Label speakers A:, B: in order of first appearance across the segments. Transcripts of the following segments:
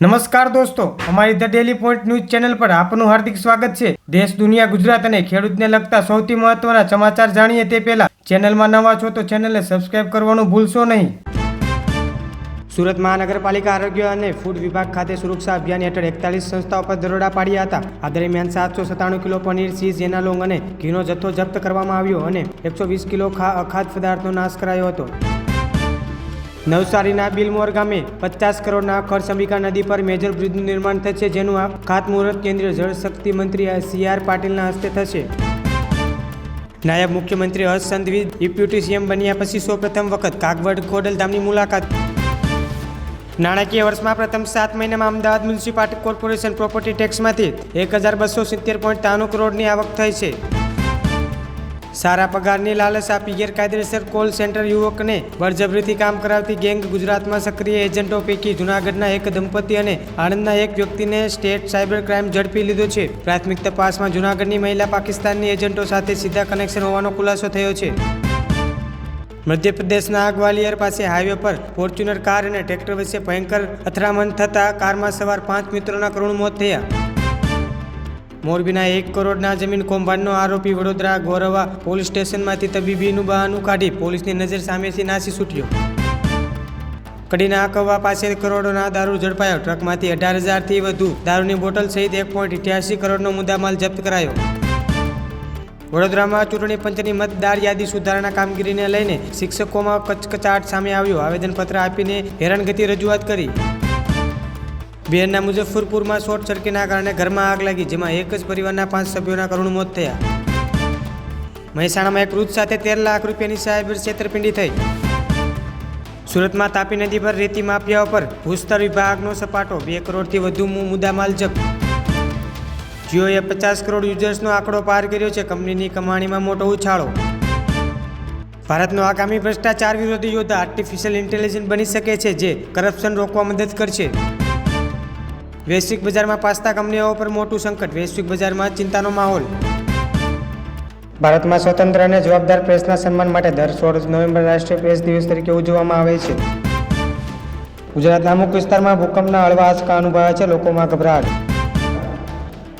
A: નમસ્કાર દોસ્તો, અમારી the daily point news channel પર આપનું હાર્દિક સ્વાગત છે. દેશ, દુનિયા, ગુજરાત અને ખેડૂતને લગતા સૌથી મહત્વના સમાચાર જાણીએ તે પહેલા ચેનલમાં નવા છો તો ચેનલને સબસ્ક્રાઇબ કરવાનું ભૂલશો નહીં. સુરત મહાનગરપાલિકા આરોગ્ય અને ફૂડ વિભાગ ખાતે સુરક્ષા અભિયાન હેઠળ એકતાલીસ સંસ્થાઓ પર દરોડા પાડ્યા હતા. આ દરમિયાન સાતસો સત્તાણું કિલો પનીર ચીઝ એનાલોંગ અને ઘીનો જથ્થો જપ્ત કરવામાં આવ્યો અને એકસો વીસ કિલો ખા અખાદ્ય પદાર્થનો નાશ કરાયો હતો. નવસારીના બિલમોર ગામે પચાસ કરોડના ખર્ચ અંબિકા નદી પર મેજર બ્રિજનું નિર્માણ થશે, જેનું આ ખાતમુહૂર્ત કેન્દ્રીય જળશક્તિ મંત્રી સી આર પાટીલના હસ્તે થશે. નાયબ મુખ્યમંત્રી હર્ષ સંઘવી ડેપ્યુટી સીએમ બન્યા પછી સૌપ્રથમ વખત કાગવડ ખોડલધામની મુલાકાત. નાણાકીય વર્ષમાં પ્રથમ સાત મહિનામાં અમદાવાદ મ્યુનિસિપાલિટી કોર્પોરેશન પ્રોપર્ટી ટેક્સમાંથી એક હજાર બસો સિત્તેર પોઈન્ટ ત્રાણું કરોડની આવક થઈ છે. સારા પગારની લાલચ આપી ગેરકાયદેસર કોલ સેન્ટર યુવકને બળજબરીથી કામ કરાવતી ગેંગ ગુજરાતમાં સક્રિય એજન્ટો પૈકી જૂનાગઢના એક દંપતી અને આણંદના એક વ્યક્તિને સ્ટેટ સાયબર ક્રાઇમ ઝડપી લીધો છે. પ્રાથમિક તપાસમાં જૂનાગઢની મહિલા પાકિસ્તાનની એજન્ટો સાથે સીધા કનેક્શન હોવાનો ખુલાસો થયો છે. મધ્યપ્રદેશના ગ્વાલિયર પાસે હાઈવે પર ફોર્ચ્યુનર કાર અને ટ્રેક્ટર વચ્ચે ભયંકર અથડામણ થતાં કારમાં સવાર પાંચ મિત્રોના કરુણ મોત થયા. મોરબીના એક કરોડના જમીન કૌભાંડનો આરોપી વડોદરા ગોરવા પોલીસ સ્ટેશનમાંથી તબીબીનું બહાનું કાઢી પોલીસની નજર સામેથી નાસી છૂટ્યો. કડીના આકવા પાસે કરોડોના દારૂ ઝડપાયો. ટ્રકમાંથી અઢાર હજારથી વધુ દારૂની બોટલ સહિત એક પોઈન્ટ અઠ્યાસી કરોડનો મુદ્દામાલ જપ્ત કરાયો. વડોદરામાં ચૂંટણી પંચની મતદાર યાદી સુધારણા કામગીરીને લઈને શિક્ષકોમાં કચકચાટ સામે આવ્યો. આવેદનપત્ર આપીને હેરાનગતિ રજૂઆત કરી. બિહારના મુઝફ્ફરપુરમાં શોર્ટ સર્કિટના કારણે ઘરમાં આગ લાગી, જેમાં એક જ પરિવારના પાંચ સભ્યોના કરુણ મોત થયા. મહેસાણામાં એક વૃદ્ધ સાથે તેર લાખ રૂપિયાની સાયબર છેતરપિંડી થઈ. સુરતમાં તાપી નદી પર રેતી માફિયાઓ પર ભૂસ્તર વિભાગનો સપાટો, બે કરોડથી વધુ મુદ્દામાલ જપ્ત જીઓએ પચાસ કરોડ યુઝર્સનો આંકડો પાર કર્યો છે, કંપનીની કમાણીમાં મોટો ઉછાળો. ભારતનો આગામી ભ્રષ્ટાચાર વિરોધી યોદ્ધા આર્ટિફિશિયલ ઇન્ટેલિજન્સ બની શકે છે, જે કરપ્શન રોકવા મદદ કરશે. વૈશ્વિક બજારમાં પાસ્તા કંપનીઓ પર મોટું સંકટ, વૈશ્વિક બજારમાં ચિંતાનો માહોલ. ભારતમાં સ્વતંત્ર અને જવાબદાર પ્રેસના સન્માન માટે દર સોળ નવેમ્બર રાષ્ટ્રીય પ્રેસ દિવસ તરીકે ઉજવવામાં આવે છે. ગુજરાતના અમુક વિસ્તારમાં ભૂકંપના હળવા આંચકા અનુભવાય છે, લોકોમાં ગભરાટ.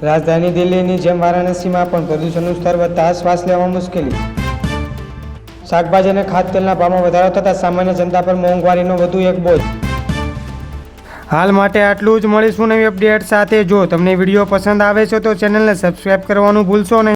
A: રાજધાની દિલ્હીની જેમ વારાણસીમાં પણ પ્રદૂષણનું સ્તર વધતા શ્વાસ લેવામાં મુશ્કેલી. શાકભાજી અને ખાદ્યતેલના ભાવમાં વધારો થતાં સામાન્ય જનતા પર મોંઘવારીનો વધુ એક બોજ. હાલ માટે આટલું જ મળીશું નવી અપડેટ સાથે. જો તમને વીડિયો પસંદ આવે છે તો ચેનલને સબસ્ક્રાઇબ કરવાનું ભૂલશો નહીં.